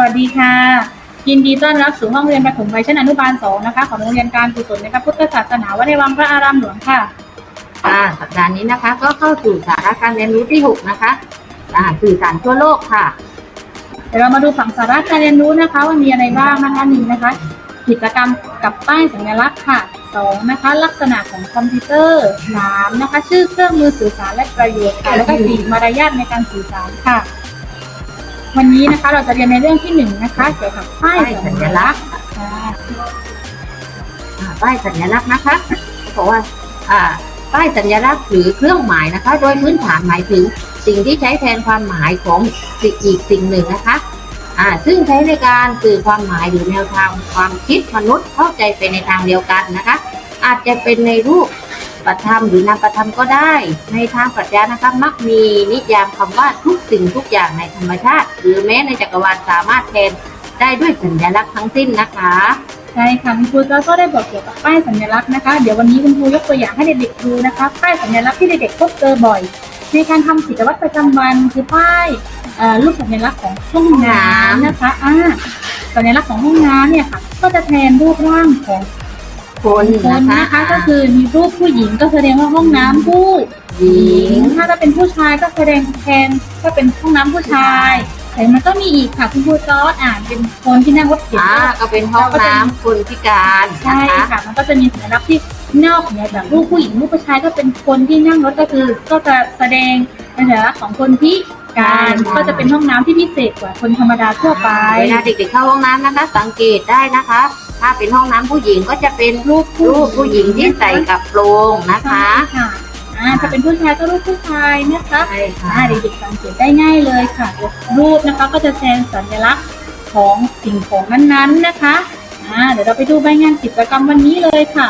วัสดีค่ะ ยินดีต้อนรับสู่ห้องเรียนประถมวัยชั้นอนุบาลสองนะคะของโรงเรียนการกุศลนะคะพุทธศาสนาวัดในวังพระอารามหลวงค่ะค่ะสัปดาห์นี้นะคะ ก็เข้าสู่สาระการเรียนรู้ที่ 6 นะคะอ่าสื่อสารทั่วโลกค่ะ เดี๋ยวเรามาดูฝั่งสาระการเรียนรู้นะคะว่ามีอะไรบ้างนะคะหนึ่งนะคะ กิจกรรมกับป้ายสัญลักษณ์ค่ะสองนะคะ ลักษณะของคอมพิวเตอร์สามนะคะ ชื่อเครื่องมือสื่อสารและประโยชน์ค่ะแล้วก็สี่มารยาทในการสื่อสารค่ะ วันนี้นะคะเราจะเรียนในเรื่องที่หนึ่งนะคะ เกี่ยวกับป้ายป้ายสัสัญลักษณ์ณ์ค่ะอ่าป้ายสัญลักษณ์นะคะเขาบอกว่าอ่า ป้ายสัญลักษณ์หรือเครื่องหมายนะคะ โดยพื้นฐานหมายถึงสิ่งที่ใช้แทนความหมายของสิ่งอีกสิ่งหนึ่งนะคะอ่าซึ่งใช้ในการสื่อความหมายหรือแนวทางความคิดมนุษย์เข้าใจไปในทางเดียวกันนะคะ อาจจะเป็นในรูป ประธรรมหรือนามประธรรมก็ได้ ในทางปรัชญานะคะมักมีนิยามคำว่าทุกสิ่งทุกอย่างในธรรมชาติ หรือแม้ในจักรวาลสามารถแทนได้ด้วยสัญลักษณ์ทั้งสิ้นนะคะใช่ค่ะคุณครูก็ได้บอกเกี่ยวกับป้ายสัญลักษณ์นะคะ เดี๋ยววันนี้คุณครูยกตัวอย่างให้เด็กๆดูนะคะ ป้ายสัญลักษณ์ที่เด็กๆพบเจอบ่อย ในการทำกิจวัตรประจำวันคือป้ายรูปสัญลักษณ์ของห้องน้ำนะคะอ่าสัญลักษณ์ของห้องน้ำเนี่ยค่ะ ก็จะแทนรูปร่างของ คนคนนะคะนะคะก็คือมีรูปผู้หญิงก็แสดงว่าห้องน้ำผู้หญิง ถ้าจะเป็นผู้ชายก็แสดงแทนก็เป็นห้องน้ำผู้ชาย แต่มันก็มีอีกค่ะคุณครูจอร์ดอ่านเป็นคนที่นั่งรถเข็นอ่าก็เป็นห้องน้ำคนพิการนะใช่คะค่ะ มันก็จะมีสัญลักษณ์ที่นอกเหนือจากรูปผู้หญิงรูปผู้ชายก็เป็นคนที่นั่งรถก็คือ ก็จะแสดงเป็นสัญลักษณ์ของคนพิการก็จะเป็นห้องน้ำที่พิเศษกว่าคนธรรมดาทั่วไป เวลาเด็กๆเข้าห้องน้ำนะคะสังเกตได้นะคะ ถ้าเป็นห้องน้ำผู้หญิงก็จะเป็นรูปรูปผู้หญิงที่ใส่กับโปรงนะคะใช่ค่ะอ่าถ้าเป็นผู้ชายก็รูปผู้ชายนะคะใช่ค่ะ อ่าเด็กๆสังเกตได้ง่ายเลยค่ะ รูปนะคะก็จะแทนสัญลักษณ์ของสิ่งของนั้นๆนะคะอ่าเดี๋ยวเราไปดูใบงานกิจกรรมวันนี้เลยค่ะ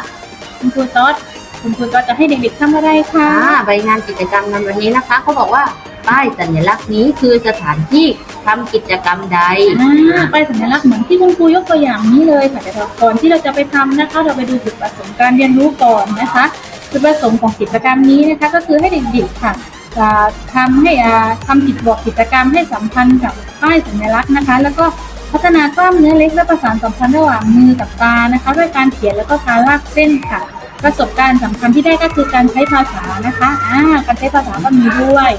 คุณครูจอร์ดคุณครูจอร์ดจะให้เด็กๆทำอะไรคะ อ่าใบงานกิจกรรมในวันนี้นะคะเขาบอกว่า ป้ายสัญลักษณ์นี้คือสถานที่ทำกิจกรรมใด อ่าไปสัญลักษณ์เหมือนที่คุณครูยกตัวอย่างนี้เลยค่ะแต่ก่อนที่เราจะไปทำนะคะ เราไปดูจุดประสงค์การเรียนรู้ก่อนนะคะจุดประสงค์ของกิจกรรมนี้นะคะ ก็คือให้เด็กๆค่ะจะทำให้อ่าทำกิจบอกกิจกรรมให้สัมพันธ์กับป้ายสัญลักษณ์นะคะ แล้วก็พัฒนากล้ามเนื้อเล็กและประสานสัมพันธ์ระหว่างมือกับตานะคะด้วยการเขียนแล้วก็การลากเส้นค่ะ ประสบการณ์สำคัญที่ได้ก็คือการใช้ภาษานะคะอ่าการใช้ภาษาก็มีด้วย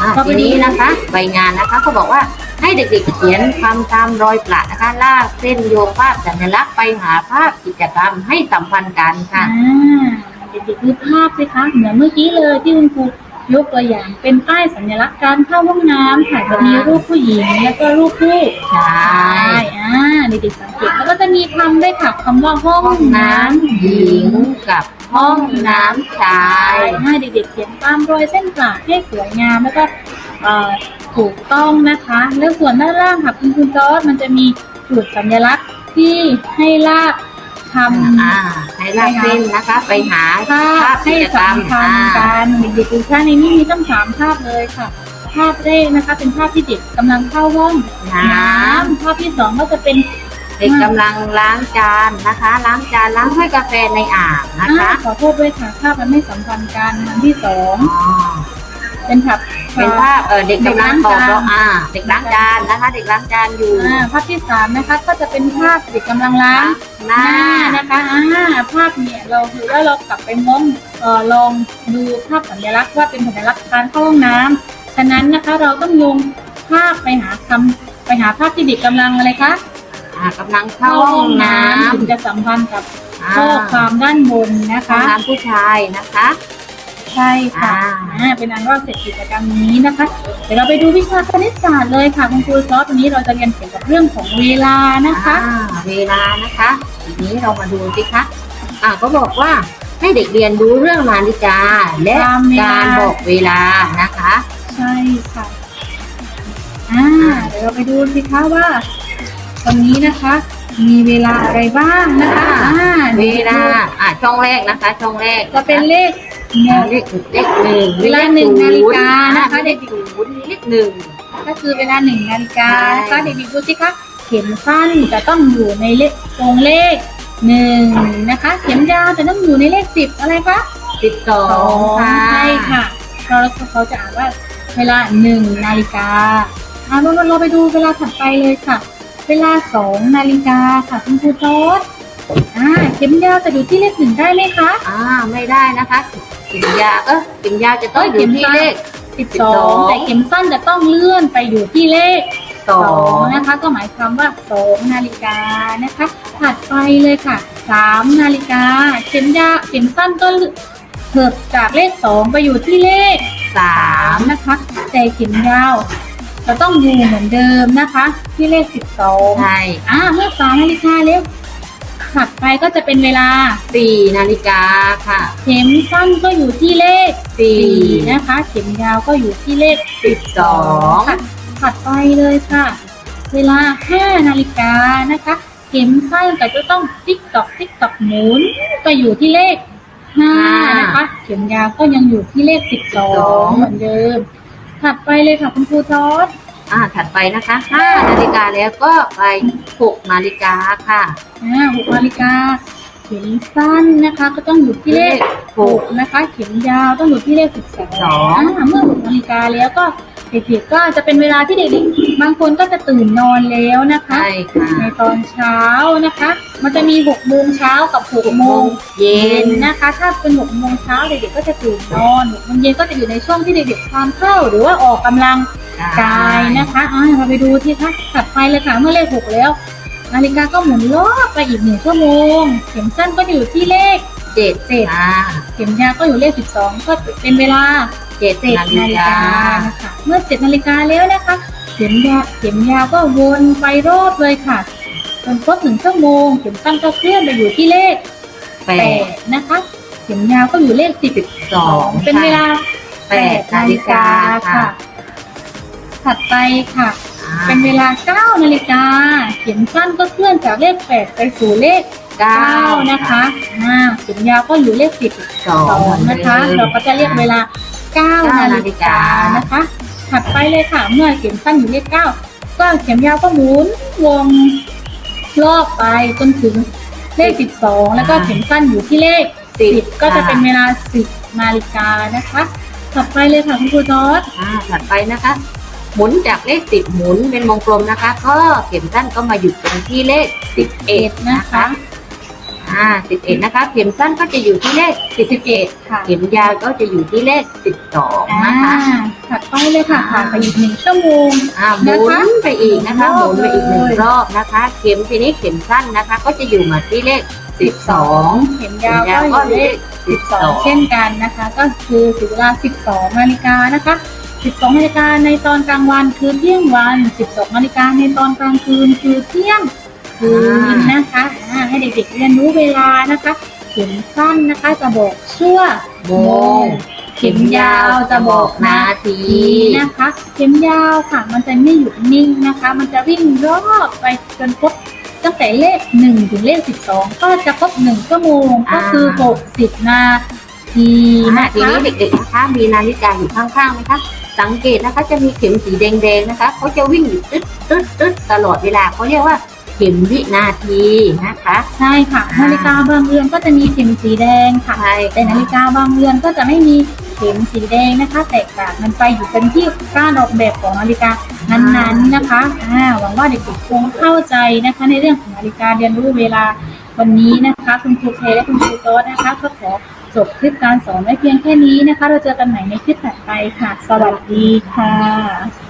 อ่าทีนี้นะคะใบงานนะคะเขาบอกว่าให้เด็กๆเขียนคำตามรอยประนะคะลากเส้นโยงภาพสัญลักษณ์ไปหาภาพกิจกรรมให้สัมพันธ์กันค่ะ อ่าเด็กๆดูภาพสิคะเหมือนเมื่อกี้เลยที่คุณครูยกตัวอย่างเป็นป้ายสัญลักษณ์การเข้าห้องน้ำค่ะจะมีรูปผู้หญิงแล้วก็รูปผู้ใช่ชายอ่าเด็กๆสังเกตแล้วก็จะมีคำด้วยค่ะคำว่าห้องห้องน้น้ำหญิง กับห้องน้ำชาำยให้เด็กๆเขียนตามรอยเส้นประให้สวยงามแล้วก็เอ่อถูกต้องนะคะ แล้วส่วนด้านล่างค่ะคุณคุณจอร์ดมันจะมีจุดสัญลักษณ์ที่ให้ลากคำอ่าให้ลากเส้นนะคะ ไปหาภาพให้สัมพันธ์กันเด็กๆดูภาพในนี้มีตั้งสามภาพเลยค่ะภาพแรกนะคะ เป็นภาพที่เด็กกำลังเข้าห้องน้น้ำภาพที่สองก็จะเป็นำ เด็กกำลังล้างจานนะคะ ล้างจานล้างถ้วยกาแฟในอ่างนะอ่าคะ ขอโทษด้วยค่ะภาพมันไม่สัมพันธ์กันอันที่สองอ๋อเป็นภาพเป็นภาพเออเด็กกำลังตอบเราอ่า เด็กล้างจานนะคะ เด็กล้างจานอยู่อ่าภาพที่สามนะคะ ก็จะเป็นภาพเด็กกำลังล้างหน้าหน้านะคะอ่าภาพเนี่ยเราคือว่าเรากลับไปมองเอ่อลองดูภาพสัญลักษณ์ว่าเป็นสัญลักษณ์การเข้าห้องน้ำฉะนั้นนะคะเราต้องโยงภาพไปหาคำไปหาภาพที่เด็กกำลังอะไรคะ อ่ากำลังเข้าห้องน้ถึงจะสัมพันธ์กับำอ่าข้อความด้านบนนะห้องคะน้ำผู้ชายนะคะ ใช่ค่ะอ่า อ่าเป็นอันว่าเสร็จกิจกรรมนี้นะคะ เดี๋ยวเราไปดูวิชาคณิตศาสตร์เลยค่ะคุณครูซอสวันนี้เราจะเรียนเกี่ยวกับเรื่องของเวลานะคะ อ่าเวลานะคะ ทีนี้เรามาดูสิคะอ่าก็บอกว่าให้เด็กเรียนรู้เรื่องนาฬิกา และตามเวลา การบอกเวลานะคะ ใช่ค่ะ อ่า เดี๋ยวเราไปดูสิคะว่า วันนี้นะคะ มีเวลาอะไรบ้างนะคะอ่าเวลาอ่าช่องแรกนะคะ ช่องแรกจะเป็นเลขหอ่านึ่งเลขเลขหนึ่งเวลาหนึ่งนาฬิกานะคะเลขศูนย์เลขหนึ่งก็คือเวลาหนึ่งนาฬิกานะคะใช่เด็กๆดูสิคะเข็มสั้นจะต้องอยู่ในเลขตรงเลขหนึ่งนะคะ เข็มยาวจะต้องอยู่ในเลขสิบอะไรคะสิบสองใช่ค่ะเราเขาจะอ่านว่าเวลาหนึ่งนาฬิกาอ่าเราเราไปดูเวลาถัดไปเลยค่ะ เวลาสองนาฬิกาค่ะคุณครูจอร์ดอ่าเข็มยาวจะอยู่ที่เลขหนึ่งได้ไหมคะอ่าไม่ได้นะคะเข็มยาวเออเข็มยาวจะต้องอยู่ที่เลขสิบสองแต่เข็มสั้นจะต้องเลื่อนไปอยู่ที่เลขสอสองงนะคะ ก็หมายความว่าสองนาฬิกานะคะ ถัดไปเลยค่ะสามนาฬิกาเข็มยาวเข็มสั้นก็เถิบจากเลขสองไปอยู่ที่เลขสาสามมนะคะ แต่เข็มยาว จะต้องอยู่เหมือนเดิมนะคะ ที่เลขสิบสองใช่อ่าเมื่อสามนาฬิกาแล้วถัดไปก็จะเป็นเวลาสี่นาฬิกาค่ะ เข็มสั้นก็อยู่ที่เลขสี่สี่นะคะ เข็มยาวก็อยู่ที่เลขสิบสองค่ะถัดไปเลยค่ะ เวลาห้านาฬิกานะคะ เข็มสั้นก็จะต้องติ๊กตอกติ๊กตอกหมุนไปอยู่ที่เลขห้านะคะ เข็มยาวก็ยังอยู่ที่เลขสิบสองเหมือนเดิม ถัดไปเลยค่ะคุณครูจอร์ดอ่าถัดไปนะคะห้านาฬิกาแล้วก็ไปหกนาฬิกาค่ะอ่าหกนาฬิกาเข็มสั้นนะคะ ก็ต้องอยู่ที่เลขหหกกนะคะ เข็มยาวต้องอยู่ที่เลขสิบสสอองงเมื่อหกนาฬิกาแล้วก็เด็กๆก็จะเป็นเวลาที่เด็กๆบางคนก็จะตื่นนอนแล้วนะคะ ใช่ค่ะ ในตอนเช้านะคะ มันจะมีหกโมงเช้ากับหกโมงเย็เย็นนนะคะ ถ้าเป็นหกโมงเช้าเด็กๆก็จะตื่นนอนหกโมงเย็นก็จะอยู่ในช่วงที่เด็กๆทานข้าวหรือว่าออกกำลังกายนะคะอ่าเราไปดูที่ค่ะถัดไปเลยค่ะเมื่อเลขหกแล้ว นาฬิกาก็หมุนรอบไปอีกหนึ่งชั่วโมง เข็มสั้นก็อยู่ที่เลขเจ็ดเจ็ดอ่าเข็มยาวก็อยู่เลขสิบสองก็เป็นเวลา เจ็ดเจ็ดนาฬินาฬิกากานะคะเมื่อเจ็ดนาฬิกาแล้วนะคะเข็มยาวเข็มยาวก็วนไปรอบเลยค่ะจนครบหนึ่งชั่วโมงเข็มสั้นก็เคลื่อนไปอยู่ที่เลขแปแปดดนะคะเข็มยาวก็อยู่เลขสิบสองเป็นเวลาแปดนาฬิกาค่ะ ถัดไปค่ะอ่าเป็นเวลาเก้านาฬิกาเข็มสั้นก็เคลื่อนจากเลขแปดไปสู่เลขเก้าเก้านะคะอ่าเข็มยาวก็อยู่เลขสิบ สอสองงนะคะ เราก็จะเรียกเวลา 9 นาฬิกานะคะ ถัดไปเลยค่ะ เมื่อเข็มสั้นอยู่เลข 9 ก็เข็มยาวก็หมุนวงรอบไปจนถึงเลข 12 แล้วก็เข็มสั้นอยู่ที่เลข 10 ก็จะเป็นเวลา 10 นาฬิกานะคะ ถัดไปเลยค่ะคุณครูจอร์ดอ่าถัดไปนะคะ หมุนจากเลขสิบหมุนเป็นวงกลมนะคะ ก็เข็มสั้นก็มาหยุดตรงที่เลขสิบเอ็ดนะนะคะ อ่าสิบเอ็ดนะคะ เข็มสั้นก็จะอยู่ที่เลขสิบเอ็ดค่ะเข็มยาวก็จะอยู่ที่เลขสิบสองอ่านะคะ ถัดไปเลยค่ะผ่านไปอีกหนึ่งชั่วโมง อ่าหมุนะคะนไปอีกนะคะหหมุมุนนไปอีกหนึ่งเลยรอบนะคะ เข็มทีนี้เข็มสั้นนะคะ ก็จะอยู่มาที่เลขสิบสองเข็มยาวก็อยู่เลขสิบสอง12เช่นกันนะคะ ก็คือถึงเวลา12นาฬิกานะคะ12นาฬิกาในตอนกลางวันคือเที่ยงวัน 12นาฬิกาในตอนกลางคืนคือเที่ยงคืนนะคะอ่า ให้เด็กๆเรียนรู้เวลานะคะ เข็มสั้นนะคะจะบอกชั่วโมงเข็มยาวจะบอกนาทีทีนะคะ เข็มยาวค่ะมันจะไม่หยุดนิ่งนะคะ มันจะวิ่งรอบไปจนครบตั้งแต่เลขหนึ่งถึงเลขสิบสองก็จะครบหนึ่งชั่วโมงก็คือหกสิบนาทีอ่านะทีคะนี้เด็กๆนะคะมีนาฬิกาอยู่ข้างๆไหมคะสังเกตนะคะจะมีเข็มสีแดงๆนะคะเขาจะวิ่งอยู่ตึ๊ดตึ๊ดตึ๊ดตลอดเวลาเขาเรียกว่า เข็มวินาทีนะคะใช่ค่ะอ่า นาฬิกาบางเรือนก็จะมีเข็มสีแดงค่ะ ใช่แต่นาฬิกาบางเรือนก็จะไม่มีเข็มสีแดงนะคะ แตกต่างกันไปอยู่กันที่การออกแบบของนาฬิกานั้นๆนะคะอ่าหวังว่าเด็กๆคงเข้าใจนะคะ ในเรื่องของนาฬิกาเรียนรู้เวลาวันนี้นะคะ คุณครูเคและคุณครูโต๊ดนะคะก็ขอจบคลิปการสอนไว้เพียงแค่นี้นะคะ เราเจอกันใหม่ในคลิปถัดไปค่ะ สวัสดีค่ะ